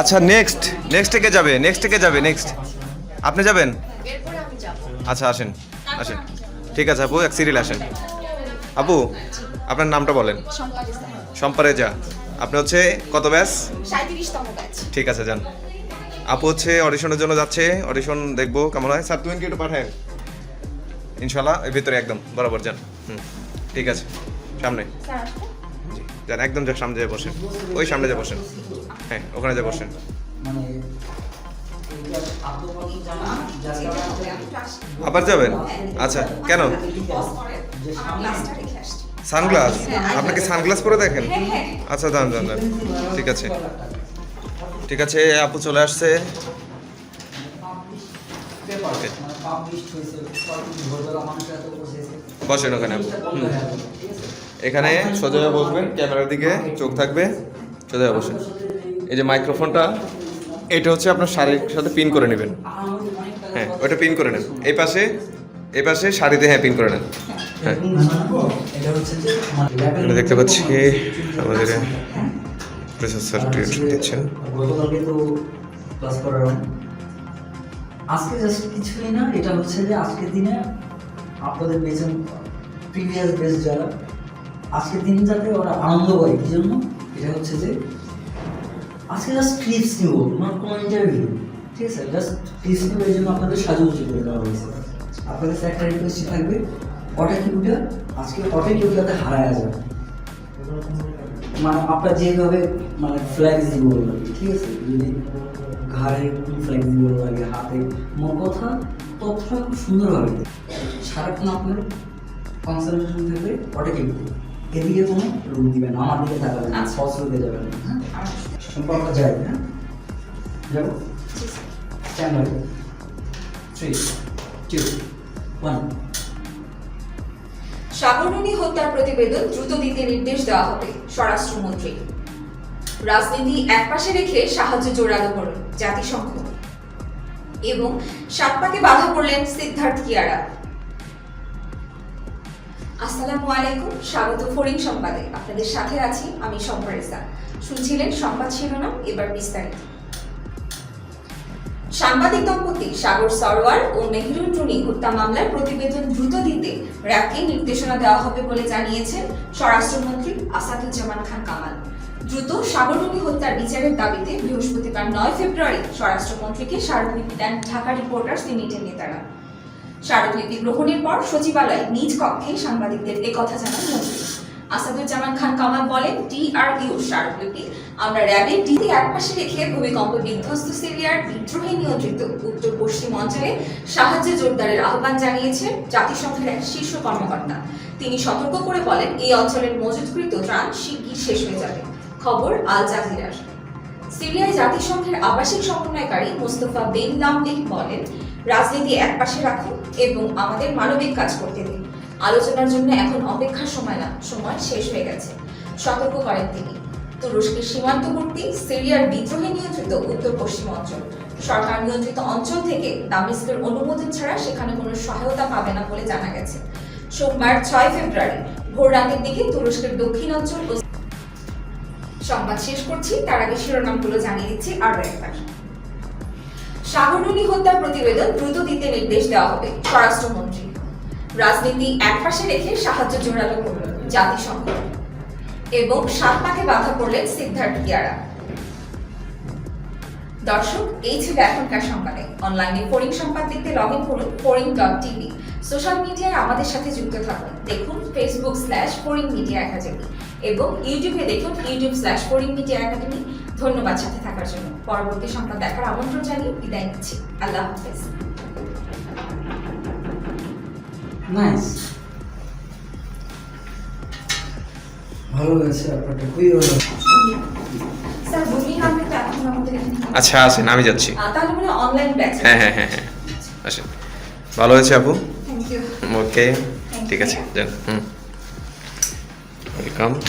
আচ্ছা next next কে যাবে? Next কে যাবে? নেক্সট আপনি যাবেন? আচ্ছা আসেন আসেন। ঠিক আছে আপু এক সিরিয়াল আসেন। আপু আপনার নামটা বলেন। সম্পাদিত সম্পারেজা আপনি হচ্ছে কত ব্যাস ঠিক আছে যান। আপু হচ্ছে অডিশনের জন্য যাচ্ছে। অডিশন দেখব কেমন হয়? স্যার তুমি কি একটু পাঠায়। ইনশাল্লাহ এর ভিতরে একদম বরাবর যান। হুম ঠিক আছে সামনে। যান একদম যা সামনে যা বসেন ওই সামনে যা বসেন হ্যাঁ ওখানে যা বসেন মানে। আবার যাবেন আচ্ছা কেন। সানগ্লাস আপনাকে সানগ্লাস পরে দেখেন। আচ্ছা দান দান দান ঠিক আছে ঠিক আছে আপু চলে আসছে মানে বসেন ওখানে আপু। হুম। এখানে সোজা বসবেন, ক্যামেরার দিকে চোখ থাকবে সোজা বসেন। এই যে মাইক্রোফোনটা, এটা হচ্ছে আপনার শাড়ির সাথে পিন করে নেবেন। হ্যাঁ ওটা পিন করে নেন। এই পাশে এই পাশে শাড়িতে হ্যাঁ পিন করে নেন। হ্যাঁ। দেখতে পাচ্ছি আমাদের প্রসেসর দিচ্ছেন। আজকে জাস্ট কিছুই না, এটা হচ্ছে যে আজকের দিনে আপনাদের বেজন প্রিভিয়াস বেস যারা আজকের দিন যাতে ওরা আনন্দ করে, কি জন্য? এটা হচ্ছে যে, আজকে জাস্ট ক্লিপস নিব নট কোনো ইন্টারভিউ ঠিক আছে? জাস্ট ক্লিপস নিব, এই জন্য আপনাদের সাজুগুজু করে দেওয়া হয়েছে। আপনাদের কাছে একটা রিকোয়েস্ট থাকবে ওটা কি ওটা আজকে ওটাই কেউ যাতে হারায় যায় মানে আপনার যেভাবে মানে ফ্লেক্সিবল লাগে ঠিক আছে? যদি ঘাড়ে ফ্লেক্সিবল লাগে, হাতে মোট কথা তথ্যটা খুব সুন্দরভাবে। সারাক্ষণ আপনার কনসেন্ট্রেশন থাকবে ওটা কি এদিকে কোনো রুম দিবেন না আমার দিকে তাকাবেন না রুমে যাবেন না হ্যাঁ? সম্পর্ক যাই হ্যাঁ? যাব? থ্রি টু ওয়ান হত্যার প্রতিবেদন দ্রুত দিতে নির্দেশ দেওয়া হবে স্বরাষ্ট্রমন্ত্রী। রাজনীতি একপাশে রেখে সাহায্য জোরালো করল জাতিসংঘ। এবং সাতপাকে বাধা পড়লেন সিদ্ধার্থ কিয়ারা। আসসালামু আলাইকুম, স্বাগত ফরিং সংবাদে। আপনাদের সাথে আছি আমি সম্পরেজা শুনছিলেন সংবাদ শিরোনাম, এবার বিস্তারিত। সাংবাদিক দম্পতি সাগর সরোয়ার ও মেহরুন টুনি হত্যা মামলার প্রতিবেদন দ্রুত দিতে র্যাবকে নির্দেশনা দেওয়া হবে বলে জানিয়েছেন স্বরাষ্ট্রমন্ত্রী আসাদুজ্জামান খান কামাল। দ্রুত সাগররুনি হত্যার বিচারের দাবিতে বৃহস্পতিবার নয় ফেব্রুয়ারি স্বরাষ্ট্রমন্ত্রীকে স্মারকলিপি দেন ঢাকা রিপোর্টার্স ইউনিটের নেতারা স্মারকলিপি গ্রহণের পর সচিবালয়ে নিজ কক্ষে সাংবাদিকদের একথা জানান মন্ত্রী। আসাদুজ্জামান খান কামাল বলেন ডিআরইউ স্মারকলিপি আমরা র্যাবের ডিতে একপাশে রেখে ভূমিকম্প বিধ্বস্ত সিরিয়ার বিদ্রোহে নিয়ন্ত্রিত উত্তর পশ্চিম অঞ্চলে সাহায্য জোরদারের আহ্বান জানিয়েছেন জাতিসংঘের এক শীর্ষ কর্মকর্তা। তিনি সতর্ক করে বলেন, এই অঞ্চলের মজুতকৃত ত্রাণ শিগগির শেষ হয়ে যাবে। খবর আল জাজিরার। সিরিয়ায় জাতিসংঘের আবাসিক সমন্বয়কারী মোস্তফা বেন লামলেহ বলেন, রাজনীতি একপাশে রাখুন এবং আমাদের মানবিক কাজ করতে দিন। আলোচনার জন্য এখন অপেক্ষার সময় না, সময় শেষ হয়ে গেছে। সতর্ক করেন তিনি। তুরস্কের সীমান্তবর্তী সিরিয়ার বিদ্রোহী নিয়ন্ত্রিত উত্তর পশ্চিম অঞ্চল। সরকার নিয়ন্ত্রিত অঞ্চল থেকে দামেস্কের অনুমোদন ছাড়া সেখানে কোনো সহায়তা পাবে না বলে জানা গেছে। সোমবার ছয় ফেব্রুয়ারি ভোর রাতের দিকে তুরস্কের দক্ষিণ অঞ্চল ও সংবাদ শেষ করছি। তার আগে শিরোনামগুলো জানিয়ে দিচ্ছি আরও একবার। সাগররুনি হত্যার প্রতিবেদন দ্রুত দিতে নির্দেশ দেওয়া হবে স্বরাষ্ট্রমন্ত্রী। রাজনীতি একপাশে রেখে সাহায্য জোরালো করল জাতিসংঘ। এবং সাত পাকে বাধা করলেন সিদ্ধার্থ কিয়ারা দর্শক, এই ছিল এখনকার সংবাদে। অনলাইনে ফোরিং সংবাদ দেখতে লগ ইন করুন ফোরিং ডট টিভি। সোশ্যাল মিডিয়ায় আমাদের সাথে যুক্ত থাকুন। দেখুন Facebook slash Foring media academy. এবং ইউটিউবে দেখুন YouTube slash Foring media academy ধন্যবাদ সাথে থাকার জন্য। পরবর্তী সংবাদ দেখার আমন্ত্রণ জানিয়ে বিদায় নিচ্ছি। আল্লাহ হাফেজ। নাইস ভালো হয়েছে আপনারটা খুবই ভালো আচ্ছা আসেন আমি যাচ্ছি। তাহলে মানে অনলাইন ব্যাচ হ্যাঁ হ্যাঁ হ্যাঁ হ্যাঁ। আসেন। ভালো হয়েছে আপু? ওকে ঠিক আছে যান। হুম। Welcome.